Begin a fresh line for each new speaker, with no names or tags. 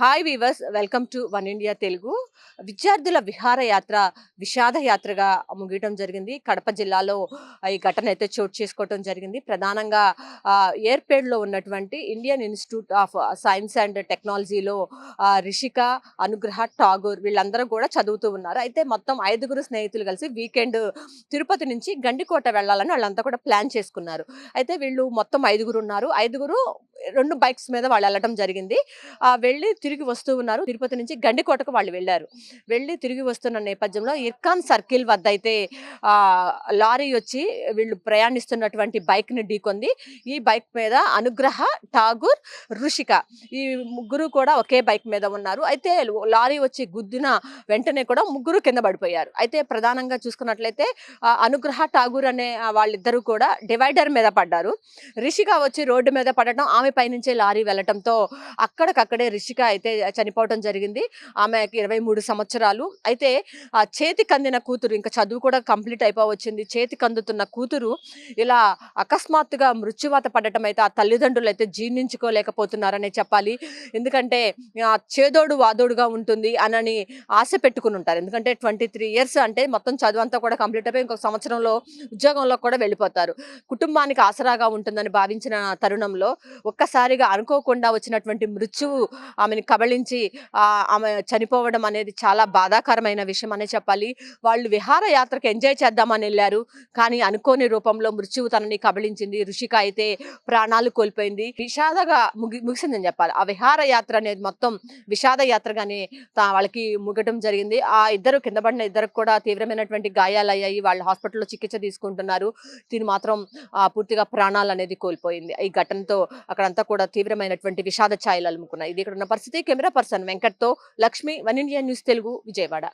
Hi viewers welcome to one India Telugu విద్యార్థుల విహారయాత్ర విషాద యాత్రగా ముగియటం జరిగింది. కడప జిల్లాలో ఈ ఘటన అయితే చోటు చేసుకోవటం జరిగింది. ప్రధానంగా ఏర్పేడ్లో ఉన్నటువంటి Indian institute of science and టెక్నాలజీలో రిషిక అనుగ్రహ ఠాగూర్ వీళ్ళందరూ కూడా చదువుతూ ఉన్నారు. అయితే మొత్తం ఐదుగురు స్నేహితులు కలిసి వీకెండ్ తిరుపతి నుంచి గండికోట వెళ్ళాలని వాళ్ళంతా కూడా ప్లాన్ చేసుకున్నారు. అయితే వీళ్ళు మొత్తం ఐదుగురు ఉన్నారు. ఐదుగురు రెండు బైక్స్ మీద వాళ్ళు వెళ్ళటం జరిగింది. ఆ వెళ్ళి తిరిగి వస్తూ ఉన్నారు. తిరుపతి నుంచి గండికోటకు వాళ్ళు వెళ్ళారు. వెళ్ళి తిరిగి వస్తున్న నేపథ్యంలో ఇర్కాన్ సర్కిల్ వద్ద అయితే లారీ వచ్చి వీళ్ళు ప్రయాణిస్తున్నటువంటి బైక్ని ఢీకొంది. ఈ బైక్ మీద అనుగ్రహ ఠాగూర్ ఋషిక ఈ ముగ్గురు కూడా ఒకే బైక్ మీద ఉన్నారు. అయితే లారీ వచ్చి గుద్దిన వెంటనే కూడా ముగ్గురు కింద పడిపోయారు. అయితే ప్రధానంగా చూసుకున్నట్లయితే అనుగ్రహ ఠాగూర్ అనే వాళ్ళిద్దరూ కూడా డివైడర్ మీద పడ్డారు. రిషిక వచ్చి రోడ్డు మీద పడటం ఆమె పైనుంచే లారీ వెళ్ళటంతో అక్కడికక్కడే రిషిక అయితే చనిపోవటం జరిగింది. ఆమెకి ఇరవై మూడు సంవత్సరాలు. అయితే ఆ చేతికి అందిన కూతురు ఇంకా చదువు కూడా కంప్లీట్ అయిపోవచ్చింది. చేతి కందుతున్న కూతురు ఇలా అకస్మాత్తుగా మృత్యువాత పడటం అయితే ఆ తల్లిదండ్రులు అయితే జీర్ణించుకోలేకపోతున్నారనే చెప్పాలి. ఎందుకంటే చేదోడు వాదోడుగా ఉంటుంది అనని ఆశ పెట్టుకుని ఉంటారు. ఎందుకంటే ట్వంటీ త్రీ ఇయర్స్ అంటే మొత్తం చదువు అంతా కూడా కంప్లీట్ అయిపోయి ఇంకొక సంవత్సరంలో ఉద్యోగంలో కూడా వెళ్ళిపోతారు. కుటుంబానికి ఆసరాగా ఉంటుందని భావించిన తరుణంలో ఒక్కసారిగా అనుకోకుండా వచ్చినటువంటి మృత్యువు ఆమెను కబళించి ఆమె చనిపోవడం అనేది చాలా బాధాకరమైన విషయం అనే చెప్పాలి. వాళ్ళు విహారయాత్రకు ఎంజాయ్ చేద్దామని వెళ్ళారు. కానీ అనుకోని రూపంలో మృత్యువు తనని కబళించింది. ఋషిక అయితే ప్రాణాలు కోల్పోయింది. విషాదగా ముగి ముగిసిందని చెప్పాలి. ఆ విహారయాత్ర అనేది మొత్తం విషాద యాత్రగానే వాళ్ళకి ముగటం జరిగింది. ఆ ఇద్దరు కింద పడిన ఇద్దరికి కూడా తీవ్రమైనటువంటి గాయాలు అయ్యాయి వాళ్ళు హాస్పిటల్లో చికిత్స తీసుకుంటున్నారు. దీని మాత్రం ఆ, పూర్తిగా ప్రాణాలు అనేది కోల్పోయింది. ఈ ఘటనతో అక్కడ అక్కడంతా కూడా తీవ్రమైనటువంటి విషాద ఛాయలు అలుముకున్నాయి. ఇది ఇక్కడ ఉన్న పరిస్థితి. Camera person వెంకట్తో Lakshmi one India news Telugu Vijayawada.